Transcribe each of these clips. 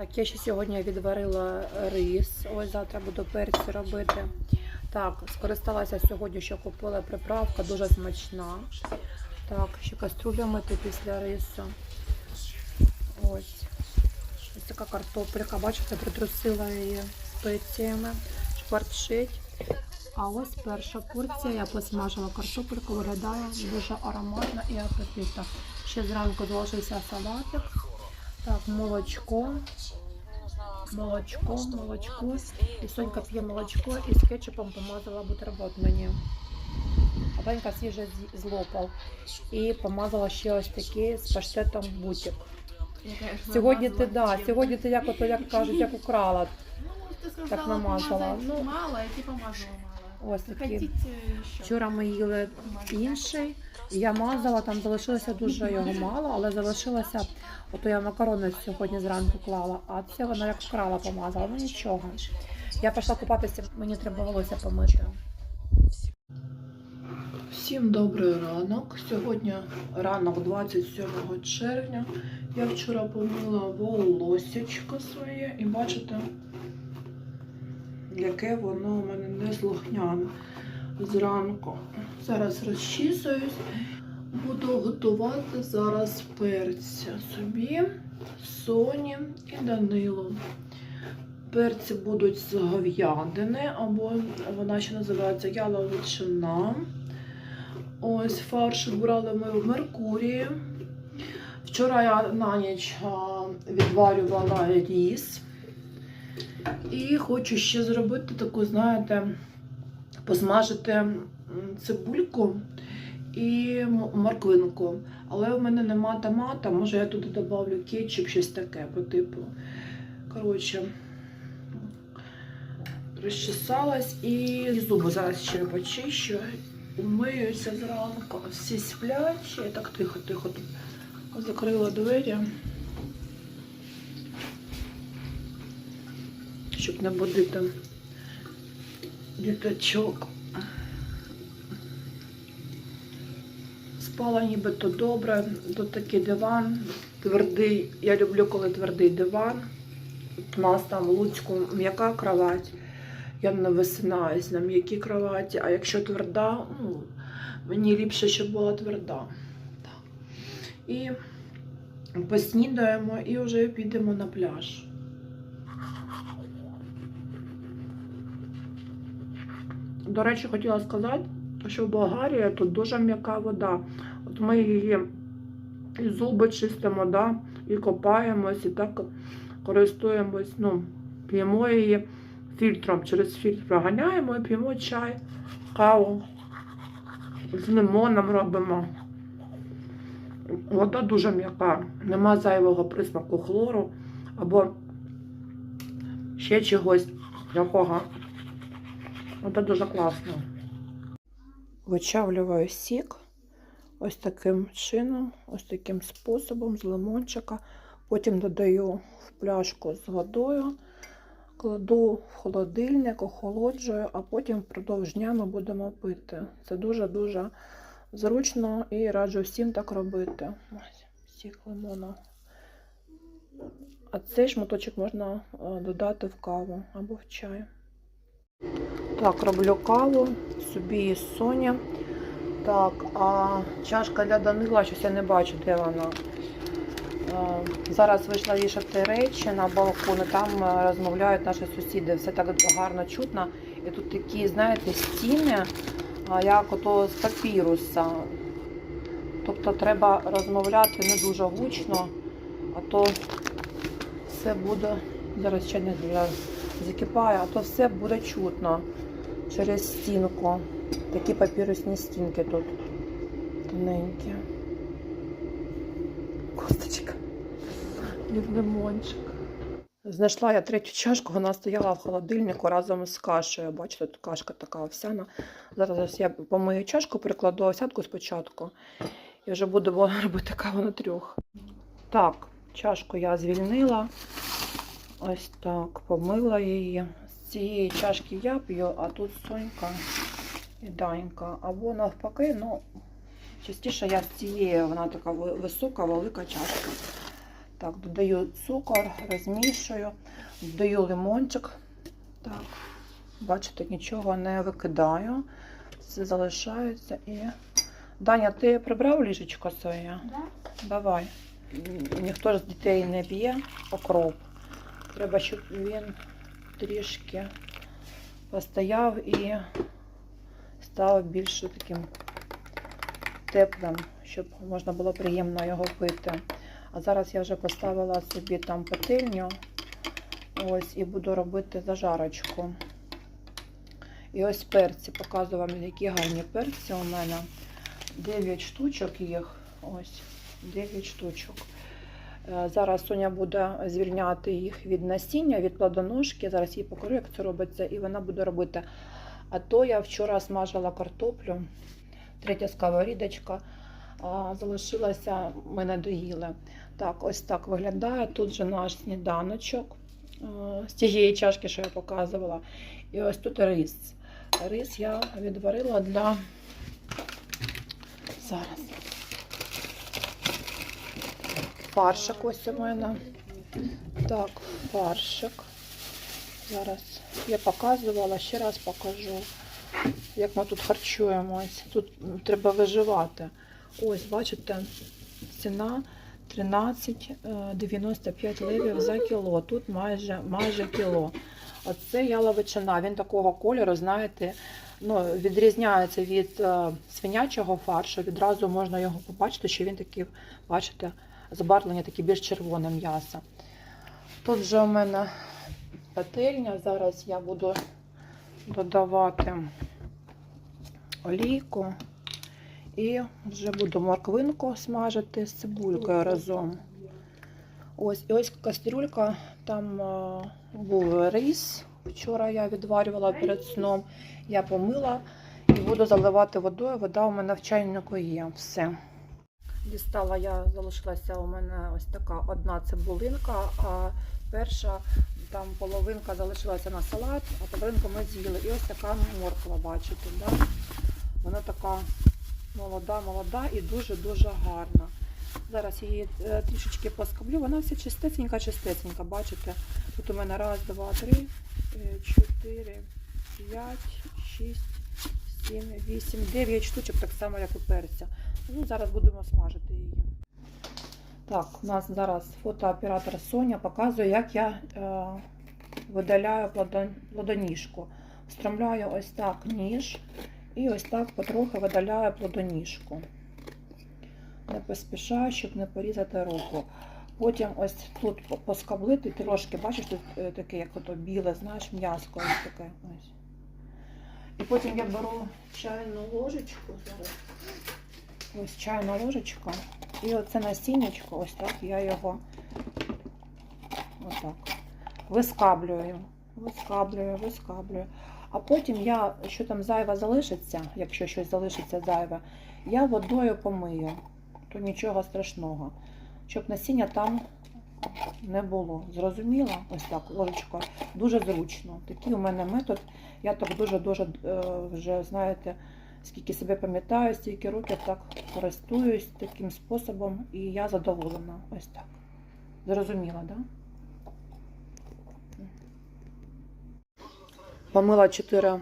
Так, я ще сьогодні відварила рис. Ось завтра буду перці робити. Так, скористалася сьогодні, що купила приправка, дуже смачна. Так, ще каструлю мити після рису. Ось. Ось така картопелька, бачите, притрусила її спеціями, шкварчить. А ось перша порція. Я посмажила картопельку, виглядає дуже ароматно і апетитно. Ще зранку залишився салатик. Так, молочко. Молочко, молочко. І Сонька п'є молочко і з кетчупом помазала бутерброд мені. А Ванька свіже з'ї- злопав. І помазала ще ось такі з паштетом бутик. Сьогодні ти, да, сьогодні ти як ото, як кажуть, як украла. Ну, Так намазала. Ну. мало, и ты помазала мало. Ось такі. Вчора ми їли інший. Я мазала, там залишилося дуже його мало, але залишилося, ото я макарони сьогодні зранку клала, а це вона як вкрала помазала. Ну нічого. Я пішла купатися, мені треба волосся помити. Всім добрий ранок. Сьогодні ранок 27 червня. Я вчора помила волосечко своє і бачите, яке воно у мене не злохняне зранку. Зараз розчісуюсь. Буду готувати зараз перця собі, Соні і Данилу. Перці будуть з говядини, або вона ще називається яловичина. Ось фарш брали ми в Меркурії. Вчора я на ніч відварювала ріс. І хочу ще зробити таку, знаєте, посмажити цибульку і морквинку. Але в мене нема томата, може я туди додавлю кетчуп, щось таке по типу. Коротше, розчесалась і зуби зараз ще почищу. Умиюся зранку. Всі сплять, я так тихо-тихо тут закрила двері. Щоб не будити діточок. Спала нібито добре. Тут такий диван твердий. Я люблю, коли твердий диван. У нас там в Луцьку м'яка кровать. Я не висинаюсь на м'якій кроваті, а якщо тверда, ну, мені ліпше, щоб була тверда. Так. І поснідаємо і вже підемо на пляж. До речі, хотіла сказати, що в Болгарії тут дуже м'яка вода. От ми її і зуби чистимо, да, і копаємось, і так користуємось, ну, п'ємо її фільтром, через фільтр проганяємо і п'ємо чай, каву. З лимоном робимо. Вода дуже м'яка, нема зайвого присмаку хлору або ще чогось такого. Це дуже класно. Вичавлюю сік ось таким чином, ось таким способом з лимончика. Потім додаю в пляшку з водою, кладу в холодильник, охолоджую, а потім впродовж дня ми будемо пити. Це дуже-дуже зручно і раджу всім так робити. Ось сік лимона. А цей шматочок можна е, додати в каву або в чай. Так, роблю каву собі Соня. Так, а чашка для Данила, щось я не бачу, де вона. Е, Зараз вийшла вішати речі на балкон, і там е, розмовляють наші сусіди. Все так гарно чутно. І тут такі, знаєте, стіни, як ото з папіруса. Тобто треба розмовляти не дуже гучно, а то все буде. Зараз ще не закипає, а то все буде чутно через стінку. Такі папірусні стінки тут тоненькі. Косточка. Лимончик. Знайшла я третю чашку, вона стояла в холодильнику разом з кашею. Бачите, тут кашка така овсяна. Зараз я помию чашку, прикладу овсятку спочатку. І вже буду робити каву на трьох. Так, чашку я звільнила. Ось так, помила її. Цієї чашки я п'ю, а тут Сонька і Данька. Або навпаки, ну, частіше я з цієї, вона така висока, велика чашка. Так, додаю цукор, розмішую, додаю лимончик. Так, бачите, нічого не викидаю. Все залишається і. Даня, ти прибрав ліжечко своє? Да? Давай. Ніхто ж з дітей не п'є окроп. Треба, щоб він трішки постояв і став більш таким теплим, щоб можна було приємно його пити. А зараз я вже поставила собі там петельню. Ось і буду робити зажарочку. І ось перці. Показую вам, які гарні перці у мене. 9 штучок їх. Ось 9 штучок. Е, Зараз Соня буде звільняти їх від насіння, від плодоножки. Зараз їй покажу, як це робиться, і вона буде робити. А то я вчора смажила картоплю, третя сковорідочка. Залишилася, ми не доїли. Так, ось так виглядає. Тут же наш сніданочок е, з тієї чашки, що я показувала. І ось тут рис. Рис я відварила для зараз. Фаршик ось у мене. Так, фаршик. Зараз я показувала, ще раз покажу, як ми тут харчуємось. Тут треба виживати. Ось, бачите, ціна 13,95 левів за кіло. Тут майже, майже кіло. Оце яловичина. Він такого кольору, знаєте, ну, відрізняється від е, свинячого фаршу. Відразу можна його побачити, що він такий, бачите, забарвлення таке більш червоне м'ясо. Тут вже у мене пательня. Зараз я буду додавати олійку і вже буду морквинку смажити з цибулькою разом. Ось, і ось кастрюлька, там е, був рис. Вчора я відварювала перед сном. Я помила і буду заливати водою. Вода у мене в чайнику є. Все. Дістала я, залишилася у мене ось така одна цибулинка, а перша там половинка залишилася на салат, а половинку ми з'їли. І ось така морква, бачите, да? Вона така молода, молода і дуже-дуже гарна. Зараз її е, трішечки поскоблю. Вона вся чистесенька. Бачите? Тут у мене раз, два, три, е, чотири, п'ять, шість, сім, вісім, дев'ять штучок, так само, як у перця. Ну, зараз будемо смажити її. Так, у нас зараз фотооператор Соня показує, як я е, видаляю плодоніжку. Встромляю ось так ніж і ось так потрохи видаляю плодоніжку. Не поспішаю, щоб не порізати руку. Потім ось тут по- поскоблити трошки, бачиш, тут е, таке, як ото біле, знаєш, м'яско ось таке. Ось. І потім я беру чайну ложечку зараз. Ось чайна ложечка. І оце насіннячко, ось так я його отак вискаблюю, вискаблюю, вискаблюю. А потім я, що там зайве залишиться, якщо щось залишиться зайве, я водою помию. То нічого страшного. Щоб насіння там не було. Зрозуміло? Ось так, ложечкою. Дуже зручно. Такий у мене метод. Я так дуже-дуже е, вже, знаєте, скільки себе пам'ятаю, стільки років так користуюсь таким способом, і я задоволена. Ось так. Зрозуміла, так? Да? Помила 4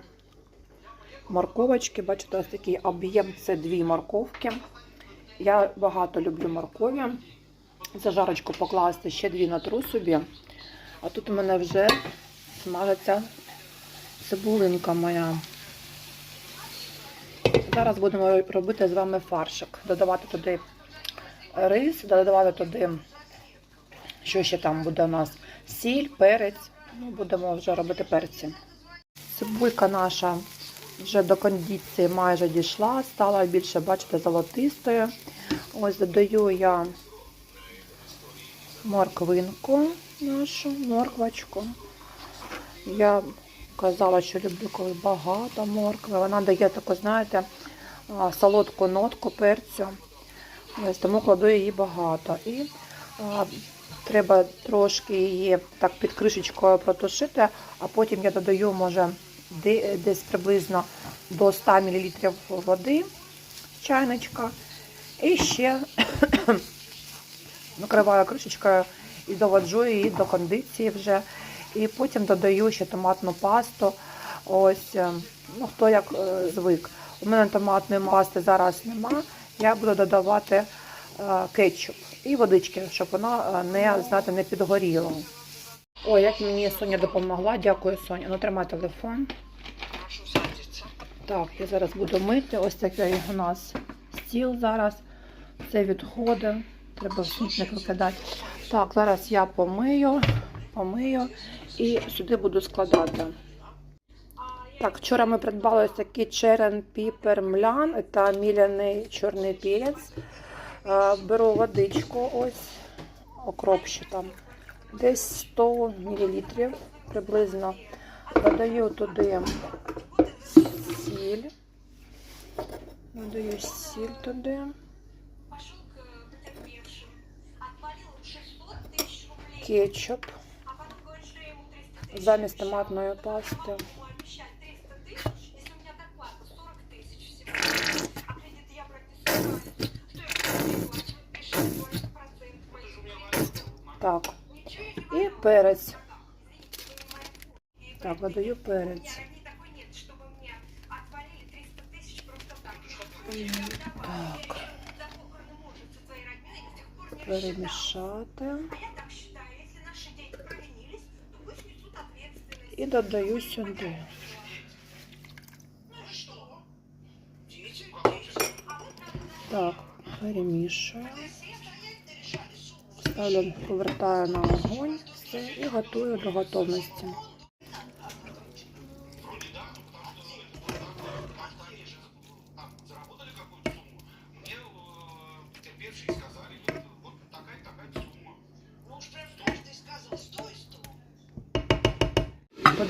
морковочки. Бачите, ось такий об'єм це дві морковки. Я багато люблю моркові. Зажарочку покласти ще дві натру собі. А тут у мене вже смажиться цибулинка моя. Зараз будемо робити з вами фаршик. Додавати туди рис, додавати туди, що ще там буде у нас, сіль, перець. Ну, будемо вже робити перці. Цибулька наша вже до кондиції майже дійшла, стала більше, бачите, золотистою. Ось додаю я морквинку нашу, морквочку. Я казала, що люблю, коли багато моркви. Вона дає таку, знаєте, солодку нотку перцю. Ось тому кладу її багато. І а, треба трошки її так під кришечкою протушити, а потім я додаю, може, десь приблизно до 100 мл води, чайничка. І ще накриваю кришечкою і доводжу її до кондиції вже. І потім додаю ще томатну пасту. Ось, е, ну хто як е, звик. У мене томатної пасти зараз нема. Я буду додавати е, кетчуп і водички, щоб вона е, не, знаєте, не підгоріла. Ой, як мені Соня допомогла. Дякую, Соня. Ну, тримай телефон. Так, я зараз буду мити. Ось такий у нас стіл зараз. Це відходи. Треба в смітник викидати. Так, зараз я помию, помию і сюди буду складати. Так, вчора ми придбали ось такий черен піпер млян та міляний чорний перець. Е, Беру водичку, ось окроп ще там. Десь 100 мл приблизно. Додаю туди сіль. Додаю сіль туди. Сколько процент моих кредитов. Так, і перець. Так, додаю перець. родни такой І додаю сюди. Так, перемішую. Ставлю, повертаю на огонь і готую до готовності.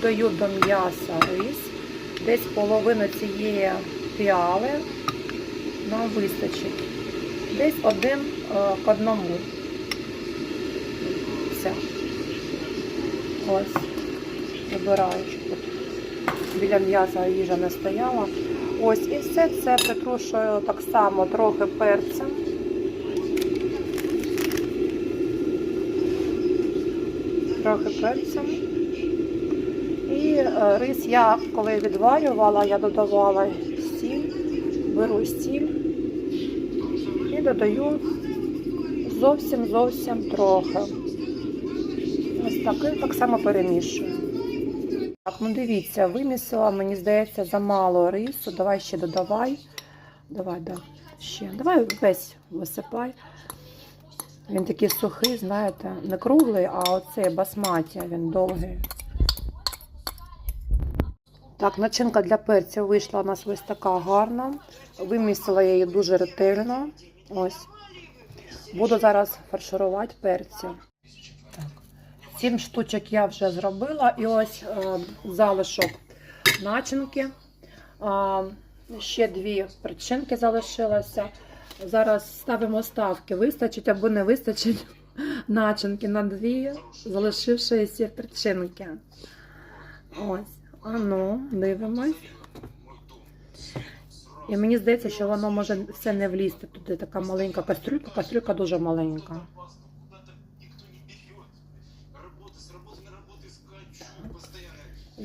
Додаю до м'яса рис. Десь половину цієї піали нам вистачить. Десь один е, к одному. Все. Ось. Забираю, щоб біля м'яса їжа не стояла. Ось і все це притрушую так само трохи перцем. Трохи перцем. Е, рис я, коли відварювала, я додавала сіль, беру сіль і додаю зовсім зовсім трохи. Ось так, так само перемішую. Так, ну дивіться, вимісила, мені здається, замало рису. Давай ще додавай. Давай, да, ще. Давай весь висипай. Він такий сухий, знаєте, не круглий, а оцей басматі, він довгий. Так, начинка для перця вийшла у нас ось така гарна. Вимісила я її дуже ретельно. Ось. Буду зараз фарширувати перці. Сім штучок я вже зробила. І ось е, залишок начинки. А, ще дві причинки залишилося. Зараз ставимо ставки. Вистачить або не вистачить начинки на дві залишившися причинки. Ось. А ну, дивимось. І мені здається, що воно може все не влізти. Туди така маленька кастрюлька, кастрюлька дуже маленька.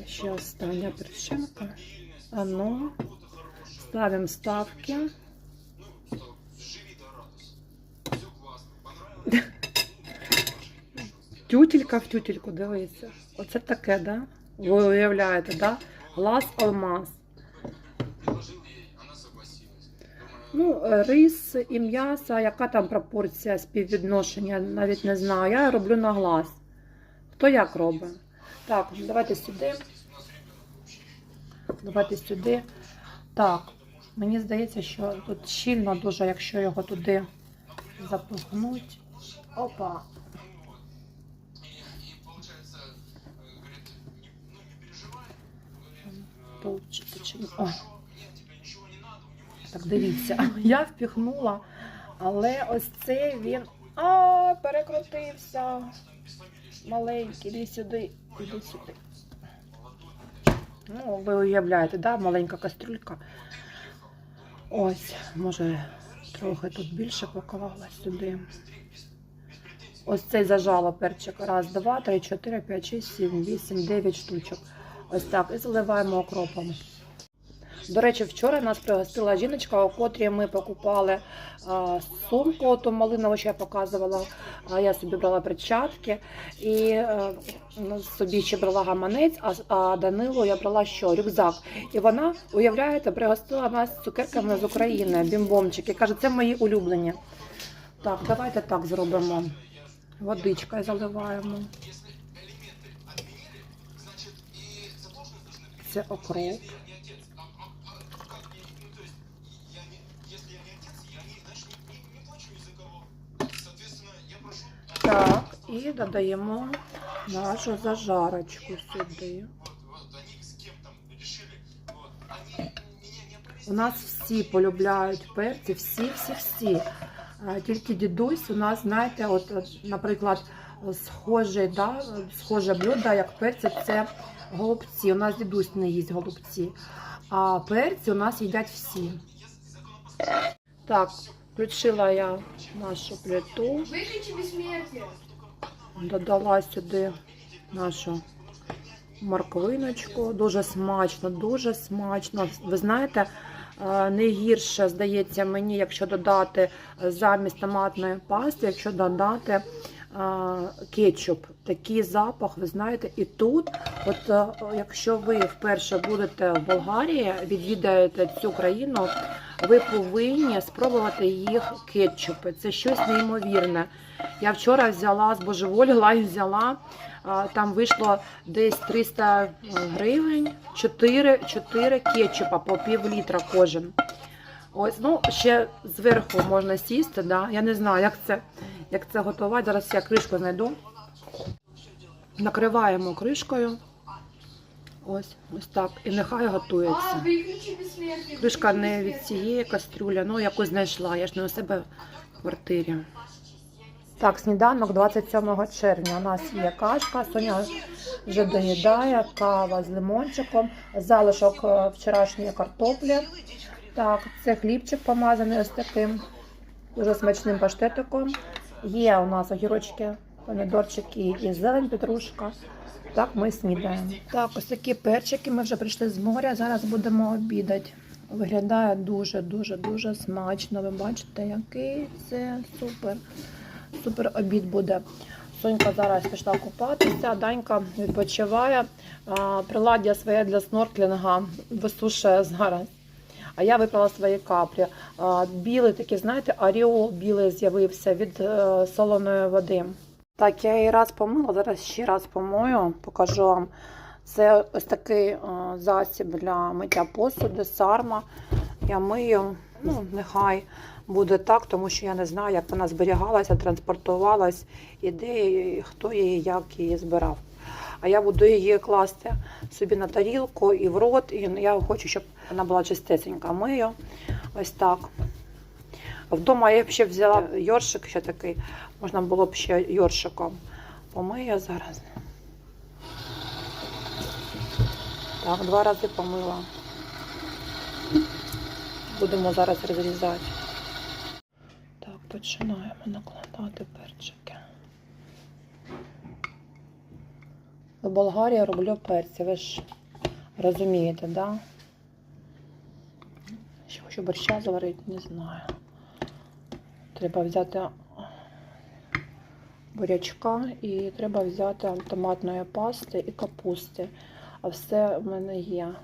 Ще остання причинка. Стабильность, А ну, работа хорошая. ставимо ставки. Тютелька в тютельку, дивися. Оце таке, да? Ви уявляєте, да? Глаз алмаз. Ну, е, рис і м'ясо, яка там пропорція співвідношення, навіть не знаю. Я роблю на глаз. Хто як робить? Так, давайте сюди. Давайте сюди. Так, мені здається, що тут щільно дуже, якщо його туди запихнуть. Опа. У него есть так дивіться. Я впіхнула, але ось цей він. А, перекрутився. Маленький, іди сюди, іди сюди. Ну, ви уявляєте, да? маленька кастрюлька. Ось, може, трохи тут більше поклала сюди. Ось цей зажало перчик. Раз, два, три, чотири, п'ять, шість, сім, вісім, дев'ять штучок. Ось так. І заливаємо окропом. До речі, вчора нас пригостила жіночка, у котрій ми покупали сумку, ту малинову, що я показувала. Я собі брала перчатки і е, ну, собі ще брала гаманець, а, а Данилу я брала що? Рюкзак. І вона, уявляєте, пригостила нас цукерками з України, бімбомчики. Каже, це мої улюблені. Так, давайте так зробимо. Водичкою заливаємо. Прошу... а, Так, і додаємо нашу зажарочку сюди. У нас всі полюбляють перці, всі, всі, всі. Тільки дідусь у нас, знаєте, от, наприклад, схоже, да, схоже блюдо, як перці, це голубці. У нас дідусь не їсть голубці. А перці у нас їдять всі. Так, включила я нашу плиту. Додала сюди нашу морквиночку. Дуже смачно, дуже смачно. Ви знаєте, е, не гірше здається мені, якщо додати замість томатної пасти, якщо додати е, кетчуп. Такий запах, ви знаєте, і тут, от е, якщо ви вперше будете в Болгарії, відвідаєте цю країну, ви повинні спробувати їх кетчупи. Це щось неймовірне. Я вчора взяла, збожеволіла і взяла. Там вийшло десь 300 гривень, 4, 4 кетчупа по пів літра кожен. Ось, ну, ще зверху можна сісти, да? я не знаю, як це, як це готувати. Зараз я кришку знайду. Накриваємо кришкою. Ось, ось так. І нехай готується. Кришка не від цієї кастрюлі, ну якусь знайшла, я ж не у себе в квартирі. Так, сніданок 27 червня. У нас є кашка, Соня вже доїдає, кава з лимончиком, залишок е, вчорашньої картоплі. Так, це хлібчик помазаний ось таким дуже смачним паштетиком. Є у нас огірочки, помідорчики і зелень, петрушка. Так, ми снідаємо. Так, ось такі перчики. Ми вже прийшли з моря. Зараз будемо обідати. Виглядає дуже, дуже, дуже смачно. Ви бачите, який це супер. Супер обід буде. Сонька зараз пішла купатися, Данька відпочиває. Приладдя своє для снорклінга висушує зараз. А я випила свої каплі. Білий такий, знаєте, аріол білий з'явився від е, солоної води. Так, я її раз помила, зараз ще раз помою, покажу вам. Це ось такий е, засіб для миття посуду, сарма. Я мию, ну, нехай буде так, тому що я не знаю, як вона зберігалася, транспортувалась, і де і хто її, як її збирав. А я буду її класти собі на тарілку і в рот, і я хочу, щоб вона була чистесенька. Мию ось так. Вдома я б ще взяла йоршик ще такий, можна було б ще йоршиком. Помию зараз. Так, два рази помила. Будемо зараз розрізати. Так, починаємо накладати перчики. В Болгарії роблю перці, ви ж розумієте? Да? Ще хочу борща заварити, не знаю. Треба взяти бурячка і треба взяти томатної пасти і капусти. А все в мене є.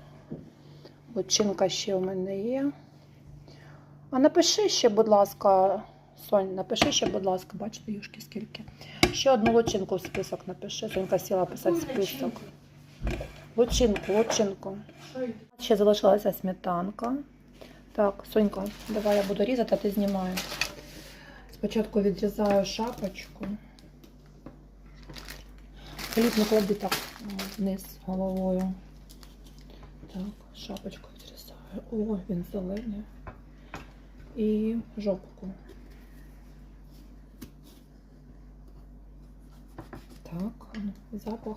Лучинка ще в мене є. А напиши ще, будь ласка, Сонь, напиши ще, будь ласка, бачите, юшки скільки. Ще одну лучинку в список напиши. Сонька сіла писати список. Лучинку, лучинку. Ще залишилася сметанка. Так, Сонька, давай я буду різати, а ти знімаєш. Спочатку відрізаю шапочку. Хліб не клади так вниз головою. Так, шапочку відрізаю. О, він зелений. І жопку. Так, запах.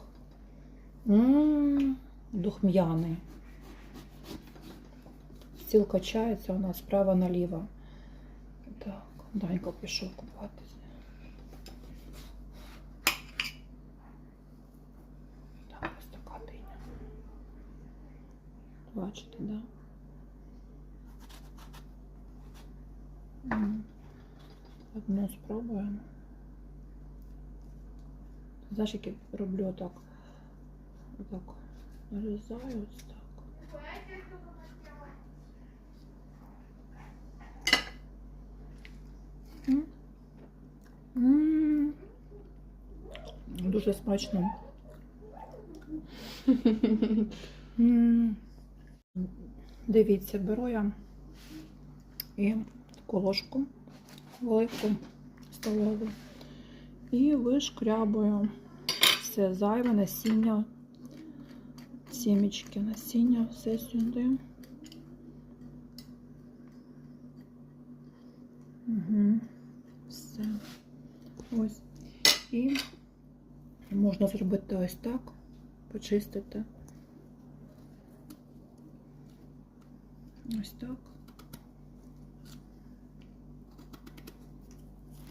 Ммм, духм'яний. Стіл качається у нас справа наліво. Так, Данько пішов купатися. Так, ось така диня. Бачите, так? Да? Одну спробуємо. Я роблю так. Отак. Нарізаю ось так. Дуже смачно. Дивіться, беру я і таку ложку велику столову і вишкрябую все зайве насіння, сімечки, насіння, все сюди. Угу. Все. Ось. І можна зробити ось так, почистити. Ось так.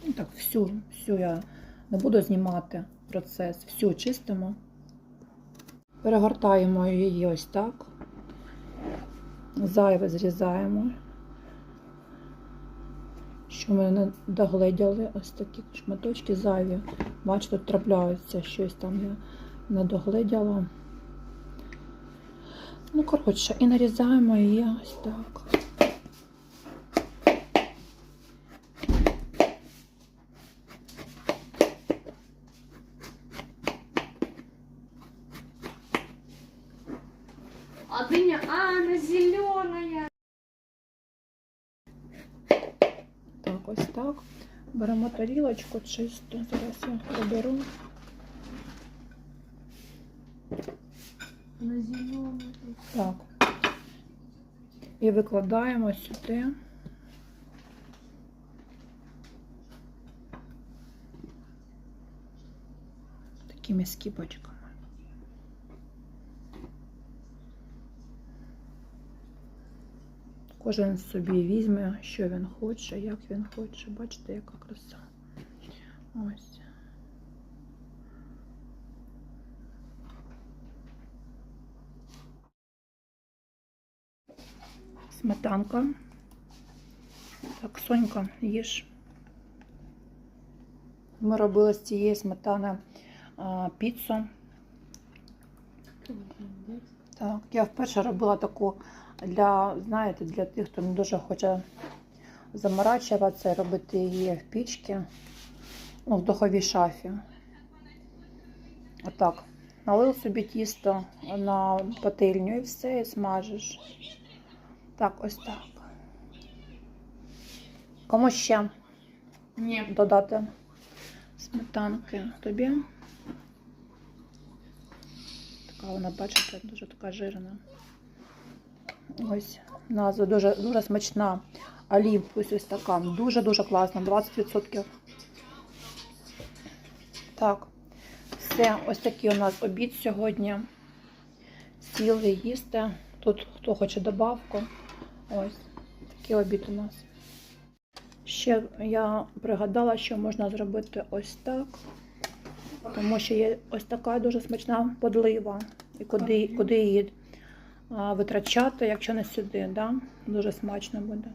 Ну так, всю, всю я не буду знімати процес, всю чистимо. Перегортаємо її ось так. Зайве зрізаємо. Що ми не догледіли, ось такі шматочки зайві. Бачите, тут трапляються щось там я не догледіла. Ну, коротше, і нарізаємо її ось так. А дыня, а, она зеленая. Так, ось так. Беремо тарілочку чисту. Зараз я приберу. Она зеленая. Так. І викладаємо сюди. Такими скіпочками. Кожен собі візьме, що він хоче, як він хоче. Бачите, яка краса. Ось. Сметанка. Так, Сонька, їж. Ми робили з цієї сметани а, піцу. Так, я вперше робила таку для, знаєте, для тих, хто не дуже хоче заморачуватися, робити її в пічці, ну, в духовій шафі. Отак. Налив собі тісто на пательню і все, і смажиш. Так, ось так. Кому ще Нет. додати сметанки тобі? Така вона, бачите, дуже така жирна. Ось назва дуже, дуже смачна. Олів, ось ось така. Дуже-дуже класна, 20%. Так, все, ось такий у нас обід сьогодні. Сіли їсти. Тут хто хоче добавку. Ось такий обід у нас. Ще я пригадала, що можна зробити ось так. Тому що є ось така дуже смачна подлива. І куди, куди її витрачати, якщо не сюди, да? дуже смачно буде.